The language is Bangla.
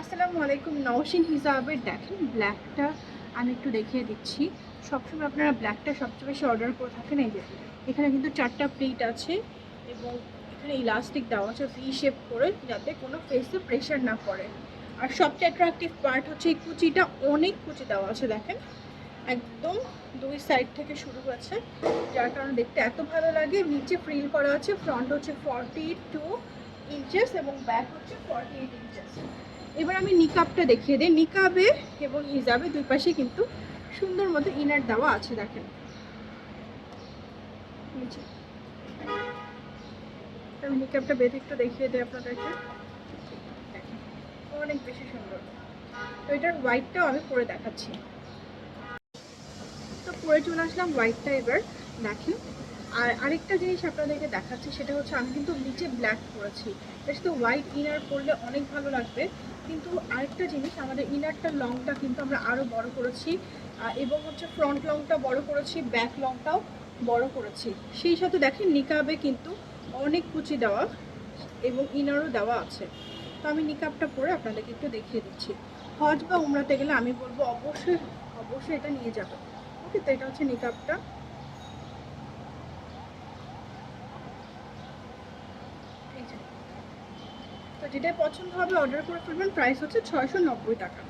আসসালামু আলাইকুম, নওশিন হিসাবে দেখেন ব্ল্যাকটা আমি একটু দেখিয়ে দিচ্ছি। সবসময় আপনারা ব্ল্যাকটা সবচেয়ে বেশি অর্ডার করে থাকেন, এই যে এখানে কিন্তু চারটা প্লেট আছে এবং এখানে ইলাস্টিক দেওয়া আছে ভি শেপ করে যাতে কোনো ফেসে প্রেশার না পড়ে। আর সবচেয়ে অ্যাট্রাকটিভ পার্ট হচ্ছে এই কুচিটা, অনেক কুচি দেওয়া আছে দেখেন। একদম দুই সাইড থেকে শুরু হয়েছে, যার কারণে দেখতে এত ভালো লাগে। নিচে ফ্রিল করা আছে ফ্রন্ট হচ্ছে ফর্টি টু ইঞ্চেস এবং ব্যাক হচ্ছে ফর্টি এইট ইঞ্চেস এবার আমি নিকাবটা দেখিয়ে দিই। নিকাবে এবং হিজাবে দুই পাশে কিন্তু সুন্দর মতো ইনার দেওয়া আছে, দেখেন। আমি নিকাবটা বেঁধে একটু দেখিয়ে দিই আপনাদেরকে। অনেক বেশি সুন্দর। তো এটার হোয়াইটটাও আমি পরে দেখাচ্ছি। তো পরে চলে আসলাম হোয়াইটটা এবার। দেখেন আর আরেকটা জিনিস আপনাদেরকে দেখাচ্ছি, সেটা হচ্ছে আমি কিন্তু নিচে ব্ল্যাক পরেছি। এর সাথে হোয়াইট ইনার পরলে অনেক ভালো লাগবে। কিন্তু আরেকটা জিনিস, আমাদের ইনারটা লংটা কিন্তু আমরা আরও বড় করেছি এবং হচ্ছে ফ্রন্ট লংটা বড় করেছি ব্যাক লংটাও বড় করেছি। সেই সাথে দেখেন নিকাবে কিন্তু অনেক কুচি দেওয়া এবং ইনারও দেওয়া আছে। তো আমি নিকাবটা পরে আপনাদেরকে একটু দেখিয়ে দিচ্ছি। হজ বা উমরাতে গেলে আমি বলব অবশ্যই অবশ্যই এটা নিয়ে যাবে ওকে তো এটা হচ্ছে নিকাবটা এই যে। তো যেটাই পছন্দ হবে অর্ডার করে ফেলবেন। প্রাইস হচ্ছে ছয়শো নব্বই টাকা।